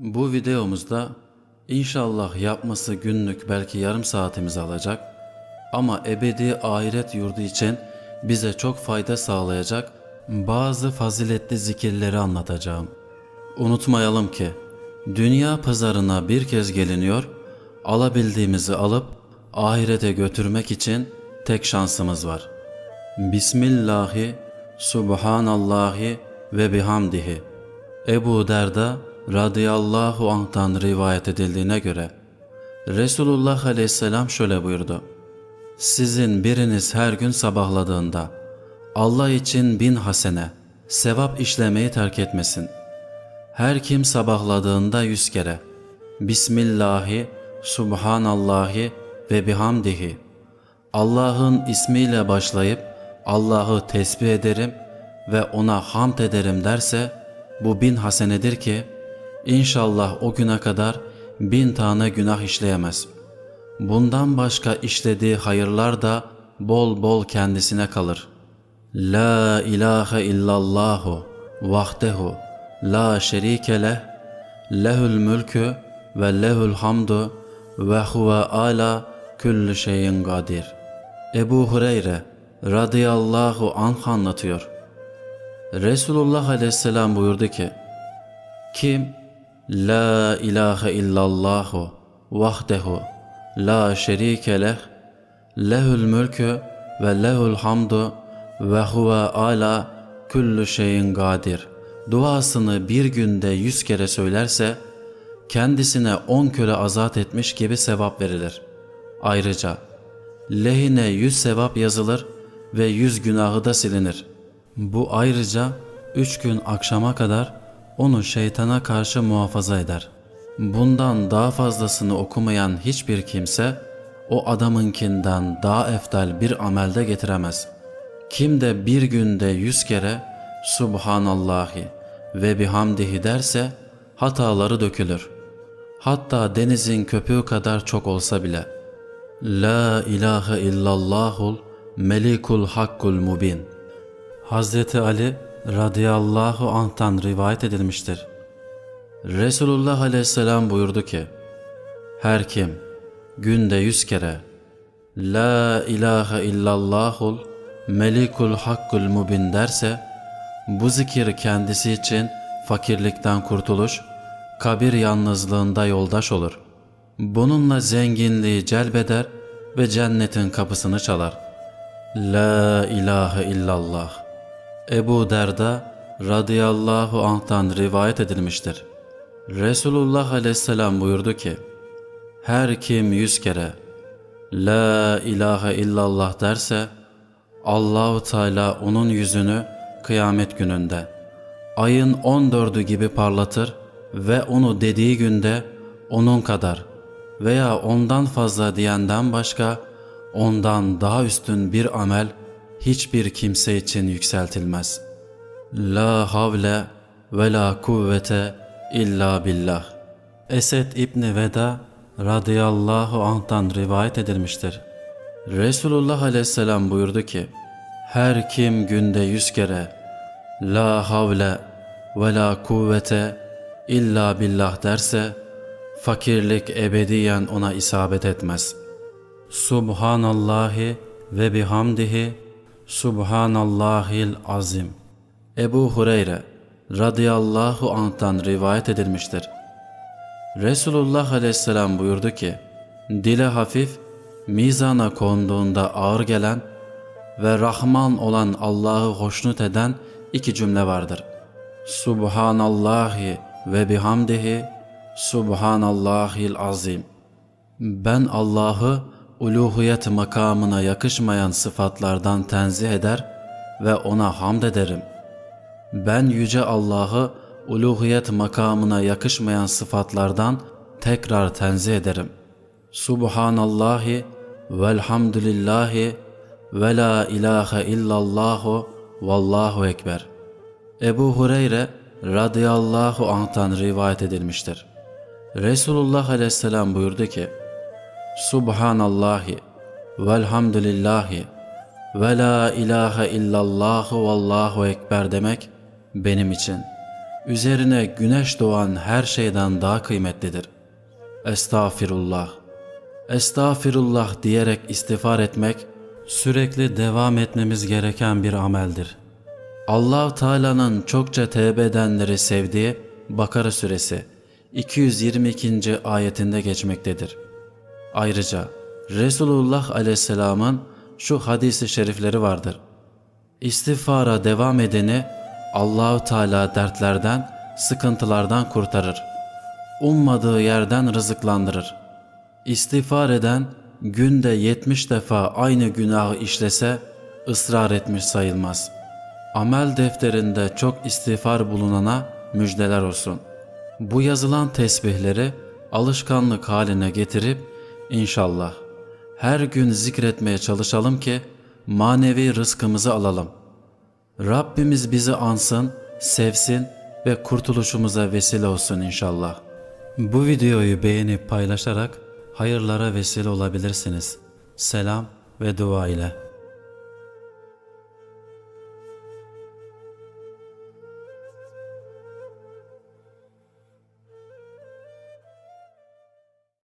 Bu videomuzda inşallah yapması günlük belki yarım saatimiz alacak ama ebedi ahiret yurdu için bize çok fayda sağlayacak bazı faziletli zikirleri anlatacağım. Unutmayalım ki dünya pazarına bir kez geliniyor, alabildiğimizi alıp ahirete götürmek için tek şansımız var. Bismillahi, Subhanallahi ve bihamdihi. Ebu Derda radıyallahu anh'tan rivayet edildiğine göre Resulullah aleyhisselam şöyle buyurdu. Sizin biriniz her gün sabahladığında Allah için bin hasene, sevap işlemeyi terk etmesin. Her kim sabahladığında yüz kere Bismillahi, Subhanallahi ve bihamdihi Allah'ın ismiyle başlayıp Allah'ı tesbih ederim ve ona hamd ederim derse bu bin hasenedir ki inşallah o güne kadar bin tane günah işleyemez. Bundan başka işlediği hayırlar da bol bol kendisine kalır. La ilahe illallahu vahdehu la şerike leh lehül mülkü ve lehül hamdu ve huve ala kulli şeyin kadir. Ebu Hureyre radıyallahu anh anlatıyor. Resulullah aleyhisselam buyurdu ki, Kim La ilahe illallahu vahdehu la şerike leh lehül mülkü ve lehül hamdu ve huve ala kullu şeyin kadir duasını bir günde yüz kere söylerse kendisine on köle azat etmiş gibi sevap verilir. Ayrıca lehine yüz sevap yazılır ve yüz günahı da silinir. Bu ayrıca üç gün akşama kadar onu şeytana karşı muhafaza eder. Bundan daha fazlasını okumayan hiçbir kimse o adamınkinden daha eftal bir amelde getiremez. Kim de bir günde yüz kere Subhanallahi ve bihamdihi derse hataları dökülür. Hatta denizin köpüğü kadar çok olsa bile. La ilahe illallahul melikul hakkul mubin. Hazreti Ali radıyallahu anh'tan rivayet edilmiştir. Resulullah aleyhisselam buyurdu ki, Her kim günde yüz kere La ilahe illallahul melikul hakkul mubin derse, bu zikir kendisi için fakirlikten kurtuluş, kabir yalnızlığında yoldaş olur. Bununla zenginliği celbeder ve cennetin kapısını çalar. La ilahe illallah. Ebu Derda radıyallahu anh'tan rivayet edilmiştir. Resulullah aleyhisselam buyurdu ki, Her kim yüz kere La ilahe illallah derse, Allahu Teala onun yüzünü kıyamet gününde ayın on dördü gibi parlatır ve onu dediği günde onun kadar veya ondan fazla diyenden başka ondan daha üstün bir amel hiçbir kimse için yükseltilmez. La havle ve la kuvvete illa billah. Esed İbni Veda radıyallahu anh'tan rivayet edilmiştir. Resulullah aleyhisselam buyurdu ki, her kim günde yüz kere La havle ve la kuvvete illa billah derse, fakirlik ebediyen ona isabet etmez. Subhanallahi ve bihamdihi Subhanallahil azim. Ebu Hureyre radıyallahu anh'tan rivayet edilmiştir. Resulullah aleyhisselam buyurdu ki, dile hafif, mizana konduğunda ağır gelen ve Rahman olan Allah'ı hoşnut eden iki cümle vardır. Subhanallahi ve bihamdihi Subhanallahil azim. Ben Allah'ı uluhiyet makamına yakışmayan sıfatlardan tenzih eder ve ona hamd ederim. Ben yüce Allah'ı uluhiyet makamına yakışmayan sıfatlardan tekrar tenzih ederim. Subhanallahi velhamdülillahi ve la ilahe illallahu vallahu ekber. Ebu Hureyre radıyallahu anh'tan rivayet edilmiştir. Resulullah aleyhisselam buyurdu ki, Subhanallahi velhamdülillahi ve la ilahe illallahu vallahu ekber demek benim için üzerine güneş doğan her şeyden daha kıymetlidir. Estağfirullah. Estağfirullah diyerek istiğfar etmek sürekli devam etmemiz gereken bir ameldir. Allah Teala'nın çokça tevbe edenleri sevdiği Bakara suresi 222. ayetinde geçmektedir. Ayrıca Resulullah aleyhisselamın şu hadisi şerifleri vardır. İstiğfara devam edeni Allahu Teala dertlerden, sıkıntılardan kurtarır. Ummadığı yerden rızıklandırır. İstiğfar eden günde 70 defa aynı günahı işlese ısrar etmiş sayılmaz. Amel defterinde çok istiğfar bulunana müjdeler olsun. Bu yazılan tesbihleri alışkanlık haline getirip inşallah her gün zikretmeye çalışalım ki manevi rızkımızı alalım. Rabbimiz bizi ansın, sevsin ve kurtuluşumuza vesile olsun inşallah. Bu videoyu beğenip paylaşarak hayırlara vesile olabilirsiniz. Selam ve dua ile.